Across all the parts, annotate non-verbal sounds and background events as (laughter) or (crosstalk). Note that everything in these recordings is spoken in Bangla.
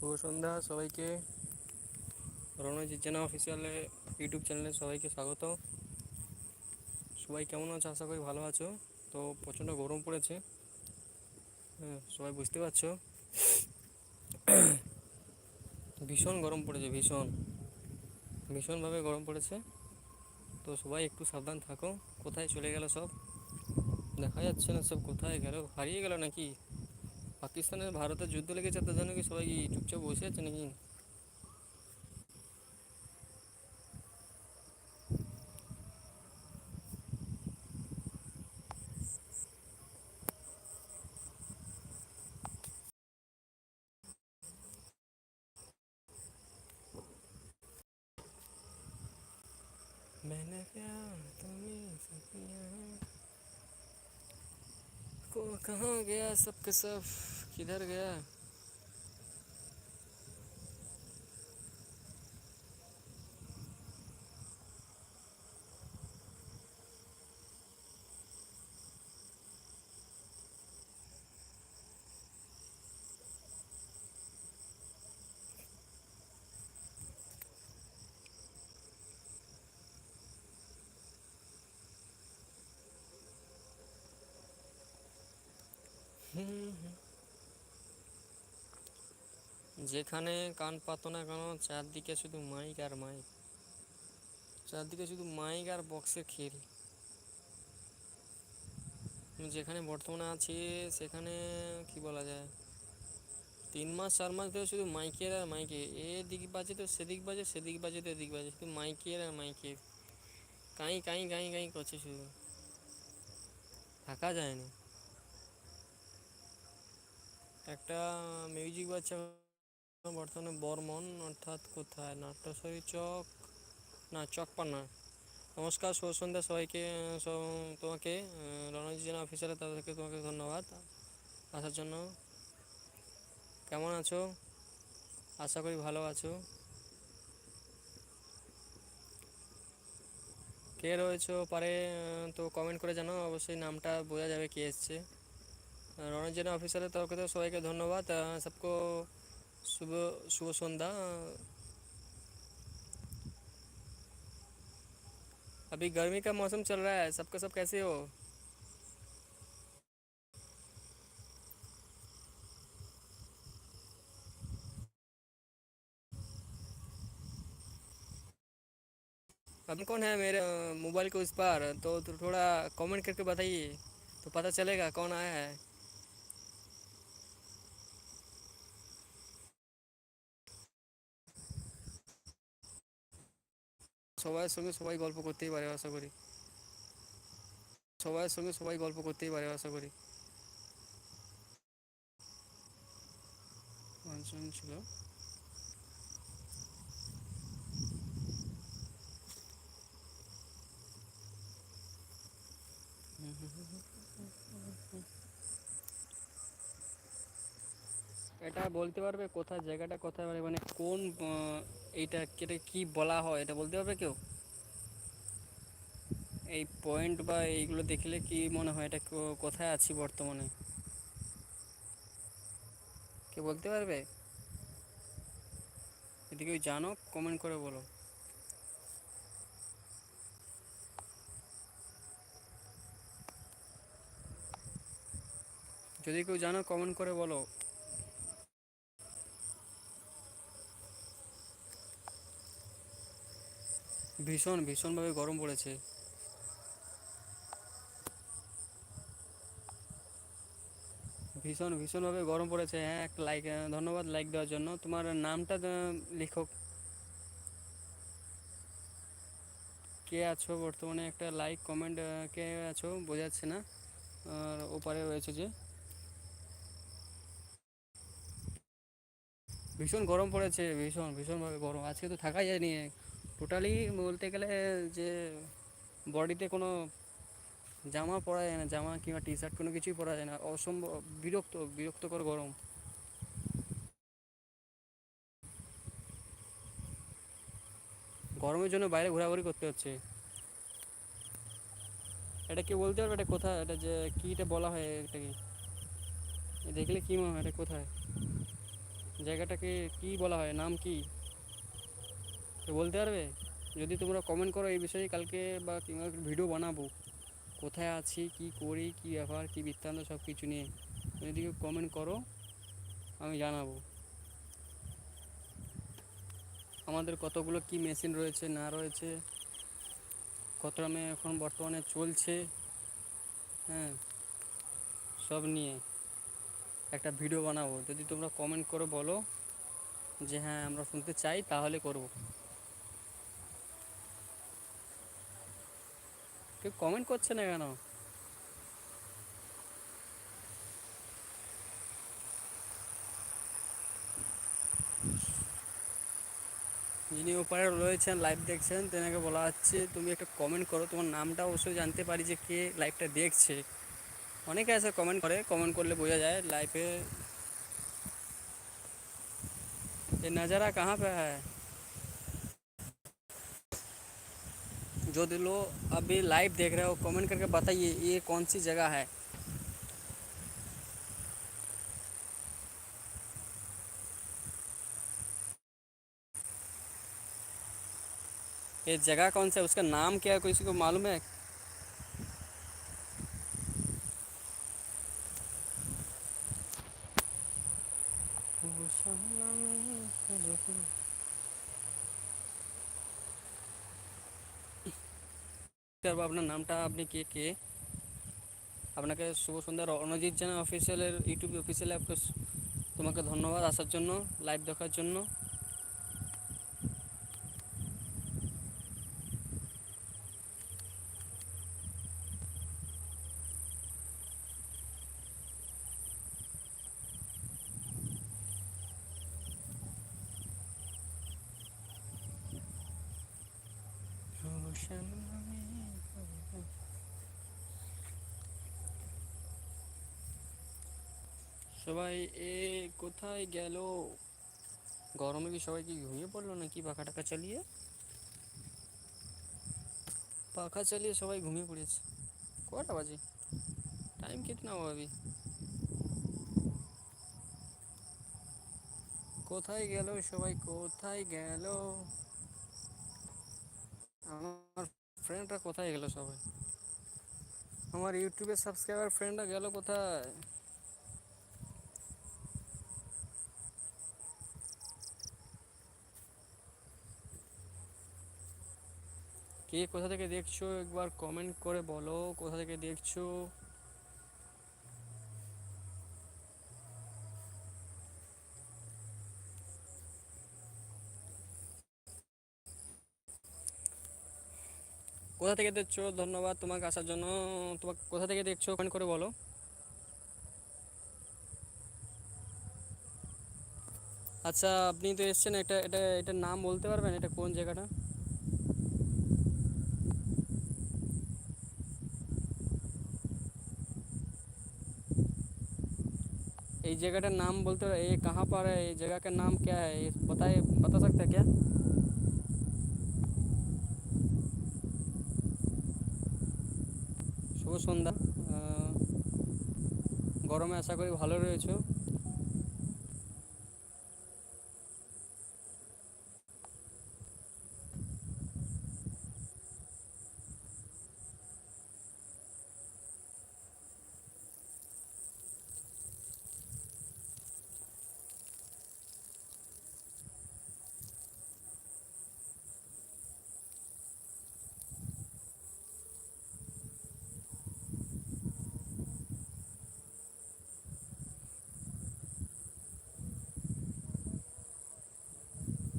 শুভ সন্ধ্যা সবাইকে। রণজিৎ জেনা অফিসিয়ালে ইউটিউব চ্যানেলে সবাইকে স্বাগত। সবাই কেমন আছো? আশা করি ভালো আছো। তো প্রচণ্ড গরম পড়েছে। হ্যাঁ সবাই বুঝতে পারছ। ভীষণ গরম পড়েছে, ভীষণ। ভীষণভাবে গরম পড়েছে। তো সবাই একটু সাবধান থাকো। কোথায় চলে গেল সব? দেখা যাচ্ছে না সব কোথায় গেল? হারিয়ে গেল নাকি? পাকিস্তানের ভারতের যুদ্ধ লেগেছে তার জন্য কি সবাই চুপচাপ বসে আছে নাকি? कहाँ गया सब के सब? किधर गया? যেখানে কান পাতো না কেন, চারদিকে শুধু মাইক আর মাইক। চারদিকে শুধু মাইক আর বক্সের খেল। যেখানে বর্তমানে আছি, সেখানে কি বলা যায়? তিন মাস, চার মাস ধরে শুধু মাইকের আর মাইকে এদিক বাজে তো সেদিক বাজে সেদিক বাজে তো এদিক বাজে। শুধু মাইকের আর মাইকের। কাঁই কাঁই কাঁই কাঁই করছে শুধু। থাকা যায় না। একটা মিউজিক বাচ্চা বর্তমানে বর্মন, অর্থাৎ কোথায়? নাট্যশরী চক, না চকপান্না নমস্কার, শুভ সন্ধ্যা সবাইকে। তোমাকে রণজিৎ জেনা অফিসারে তাদেরকে তোমাকে ধন্যবাদ আসার জন্য। কেমন আছো? আশা করি ভালো আছো। কে রয়েছো? পারে তো কমেন্ট করে জানাও। অবশ্যই নামটা বোঝা যাবে কে এসছে। রণজিৎ জেনা অফিসারের তরফ থেকে সবাইকে ধন্যবাদ আহ, সবকো শুভ শুভ সন্ধ্যা अभी गर्मी का मौसम चल रहा है सबका सब कैसे हो अभी कौन है मेरे अ, मोबाइल के उस पार तो, तो थोड़ा कमेंट करके बताइए तो पता चलेगा कौन आया है সবার সঙ্গে সবাই গল্প করতেই পারে আশা করি। সবার সঙ্গে সবাই গল্প করতেই পারে আশা করি। পাঁচজন ছিল। এটা বলতে পারবে কোথায় জায়গাটা, কোথায় মানে মানে কোন এইটা কেটে কি বলা হয়, এটা বলতে পারবে কেউ? এই পয়েন্ট বা এইগুলো দেখলে কি মনে হয়, এটা কোথায় আছি বর্তমানে? কে বলতে পারবে? যদি কেউ জানো কমেন্ট করে বলো। যদি কেউ জানো কমেন্ট করে বলো। ভীষণ ভীষণভাবে গরম পড়েছে। ভীষণ ভীষণভাবে গরম পড়েছে হ্যাঁ একটা লাইক ধন্যবাদ লাইক দেওয়ার জন্য। তোমার নামটা আহ, লিখো। কে আছো? বর্তমানে একটা লাইক কমেন্ট কে আছো? বোঝাচ্ছে না। আর ওপারে রয়েছে যে। ভীষণ গরম পড়েছে ভীষণ ভীষণভাবে গরম। আজকে তো থাকাই যায়নি। টোটালি বলতে গেলে যে বডিতে কোনো জামা পরা যায় না, জামা কিংবা টি শার্ট কোনো কিছুই পরা যায় না, অসম্ভব, বিরক্ত, বিরক্তকর গরম। গরমের জন্য বাইরে ঘোরাঘুরি করতে হচ্ছে। এটা কি বলতে পারবে? এটা কোথায়? এটা যে কী এটা বলা হয় এটা কি? দেখলে কী মনে হয়? এটা কোথায়? জায়গাটাকে কি বলা হয়? নাম কি? তো বলতে পারবে? যদি তোমরা কমেন্ট করো এই বিষয়ে কালকে বা কিংবা ভিডিও বানাবো। কোথায় আছি, কি করি, কি ব্যাপার কি বৃত্তান্ত সব কিছু নিয়ে। যদি কমেন্ট করো, আমি জানাব। আমাদের কতগুলো কি মেশিন রয়েছে, না রয়েছে? কত দামে এখন বর্তমানে চলছে? হ্যাঁ সব নিয়ে একটা ভিডিও বানাবো। যদি তোমরা কমেন্ট করে বলো যে হ্যাঁ আমরা শুনতে চাই, তাহলে করব। কেউ কমেন্ট করছে না কেন যিনি ওপারে রয়েছেন লাইভ দেখছেন তেনাকে বলা হচ্ছে তুমি একটা কমেন্ট করো তোমার নামটা অবশ্যই জানতে পারি যে কে লাইভটা দেখছে অনেকে আছে কমেন্ট করে কমেন্ট করলে বোঝা যায় लाइव ये नज़ारा कहाँ पे है जो लोग अभी लाइव देख रहे हो कमेंट करके बताइए, ये कौन सी जगह है? ये जगह कौन सा है? उसका नाम क्या है? किसी को मालूम है? করব আপনার নামটা আপনি কে কে? আপনাকে শুভ সন্ধ্যা। রণজিৎ জানা অফিসিয়ালের ইউটিউব অফিসিয়ালে আপনাকে তোমাকে ধন্যবাদ আসার জন্য লাইভ দেখার জন্য। সবাই, এ কোথায় গেল? গরমে কি সবাই কি ঘুমিয়ে পড়ল নাকি? পাখা টাকা চালিয়ে? পাখা চালিয়ে সবাই ঘুমিয়ে পড়েছে। কটা বাজে? টাইম কিতনা না अभी কোথায় গেল সবাই? কোথায় গেল? আমার ফ্রেন্ডরা কোথায় গেল সবাই? আমার ইউটিউবে সাবস্ক্রাইবার ফ্রেন্ডরা গেল কোথায়? কে কোথা থেকে দেখছ? একবার কমেন্ট করে বলো, কোথা থেকে দেখছ? কোথা থেকে দেখছ? ধন্যবাদ তোমাকে আসার জন্য। তোমাকে কোথা থেকে দেখছ? কমেন্ট করে বলো। আচ্ছা আপনি তো এসছেন, এটা এটা, এটার নাম বলতে পারবেন? এটা কোন জায়গাটা? এই জায়গাটার नाम बोलते हो ये कहाँ पर है ये जगह का नाम क्या है ये बताइए बता सकते हैं क्या শুভ সন্ধ্যা আহ, গরমে আশা করি ভালো রয়েছো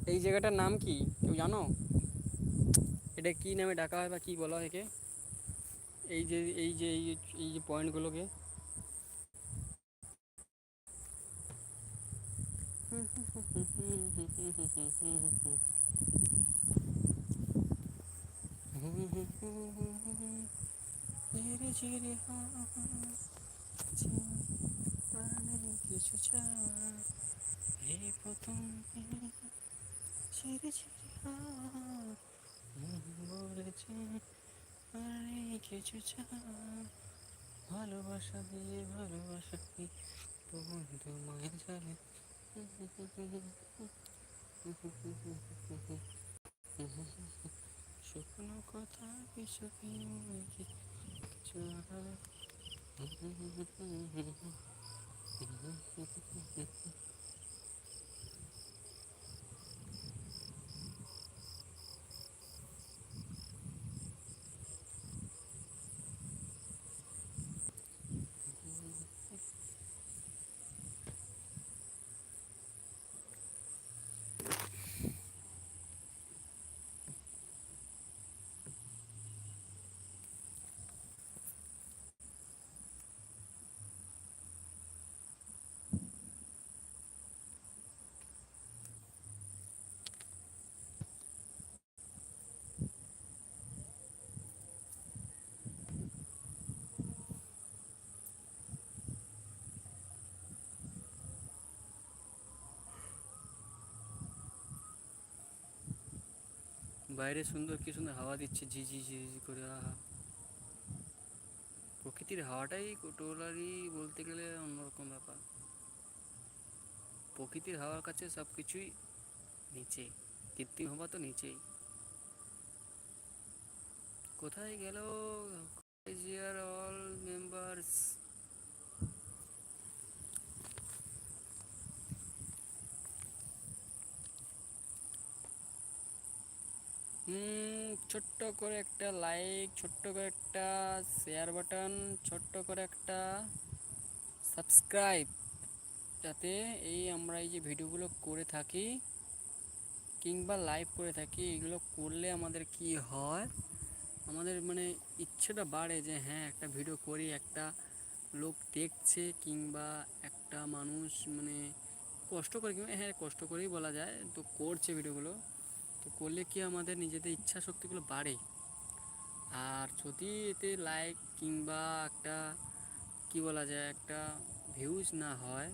এই জায়গাটার নাম কি? কেউ জানো? এটা কি নামে ডাকা হয় বা কি বলা হয় একে? এই যে এই যে এই যে পয়েন্টগুলোকে কিছু এই প্রথম (laughs) কিছু ভালোবাসা দিয়ে ভালোবাসা কি? বন্ধু মায়া জানে শুকনো কথা বিষয়ী কিছু বাইরে সুন্দর কি সুন্দর হাওয়া দিচ্ছে, ঝি ঝি ঝি করে, আহা। প্রকৃতির হাওয়াটাই টোটালি বলতে গেলে অন্যরকম ব্যাপার। প্রকৃতির হাওয়ার কাছে সব কিছুই নিচে, কৃত্রিম হওয়া তো নিচেই। কোথায় গেল? জিয়ার অল মেম্বার্স ছোট্ট করে একটা লাইক ছোট্ট করে একটা শেয়ার বাটন ছোট্ট করে একটা সাবস্ক্রাইব যাতে এই আমরা এই যে ভিডিওগুলো করে থাকি কিংবা লাইভ করে থাকি, এগুলো করলে আমাদের কি হয়? আমাদের মানে ইচ্ছেটা বাড়ে যে হ্যাঁ একটা ভিডিও করি, একটা লোক দেখছে কিংবা একটা মানুষ মানে কষ্ট করে কিংবা হ্যাঁ কষ্ট করেই বলা যায়, তো করছে ভিডিওগুলো তো করলে কি আমাদের নিজেদের ইচ্ছা শক্তিগুলো বাড়ে? আর যদি এতে লাইক কিংবা একটা, কি বলা যায়, একটা ভিউজ না হয়,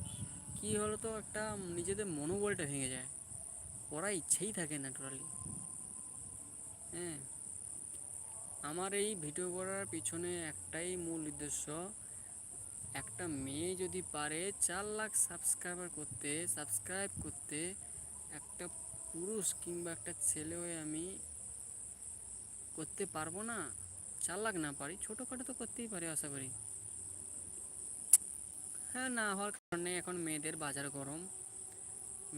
কি হলো তো একটা নিজেদের মনোবলটা ভেঙে যায়। করার ইচ্ছেই থাকে না টোটালি হ্যাঁ। আমার এই ভিডিও করার পিছনে একটাই মূল উদ্দেশ্য, একটা মেয়ে যদি পারে চার লাখ সাবস্ক্রাইবার করতে সাবস্ক্রাইব করতে একটা পুরুষ কিংবা একটা ছেলে হয়ে আমি করতে পারব না চার লাখ না পারি, ছোটোখাটো তো করতেই পারি আশা করি। হ্যাঁ না হওয়ার কারণে এখন মেয়েদের বাজার গরম।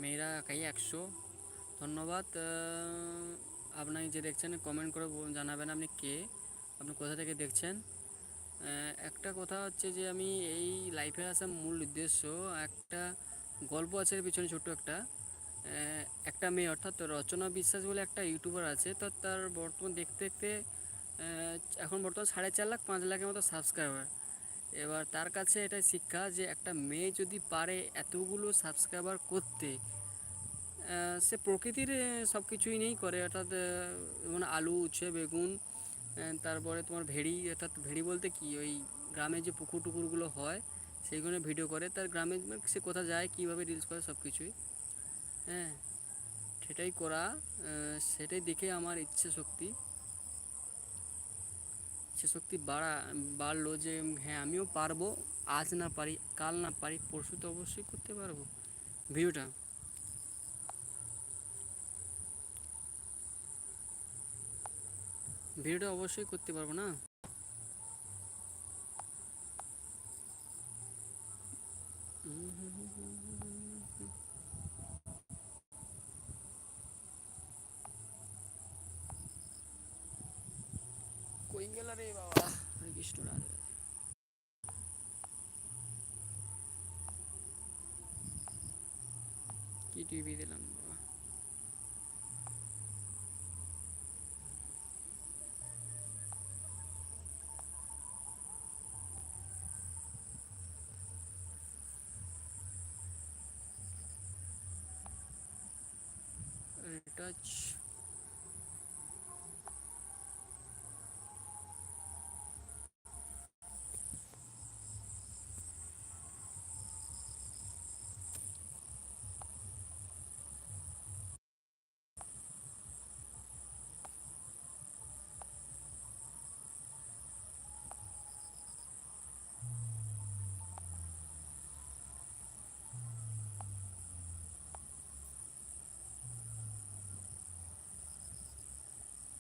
মেয়েরা একাই একশো। ধন্যবাদ। আপনি যে দেখছেন কমেন্ট করে জানাবেন আপনি কে, আপনি কোথা থেকে দেখছেন। একটা কথা হচ্ছে যে আমি এই লাইফে আসার মূল উদ্দেশ্য, একটা গল্প আছে পিছনে ছোট্ট একটা। একটা মেয়ে, অর্থাৎ রচনা বিশ্বাস বলে একটা ইউটিউবার আছে, তো তার বর্তমান দেখতে দেখতে এখন বর্তমান সাড়ে চার লাখ, পাঁচ লাখের মতো সাবস্ক্রাইবার এবার তার কাছে এটা শিক্ষা যে একটা মেয়ে যদি পারে এতগুলো সাবস্ক্রাইবার করতে সে প্রকৃতির সব কিছুই নেই করে, অর্থাৎ যেমন আলু, উচ্ছে, বেগুন তারপরে তোমার ভেড়ি, অর্থাৎ ভেড়ি বলতে কি, ওই গ্রামে যে পুকুর টুকুরগুলো হয় সেইগুলো ভিডিও করে, তার গ্রামে মানে সে কোথা যায়, কীভাবে রিলস করে সব কিছুই হ্যাঁ সেটাই করা সেটাই দেখে আমার ইচ্ছে শক্তি। ইচ্ছে শক্তি বাড়া, বাড়লো যে হ্যাঁ আমিও পারব, আজ না পারি, কাল না পারি, পরশু তো অবশ্যই করতে পারব। ভিডিওটা ভিডিওটা অবশ্যই করতে পারব না? রে বাবা হরে কৃষ্ণ রাধে রাধে। কি টিভি দিলাম বাবা রিটাচ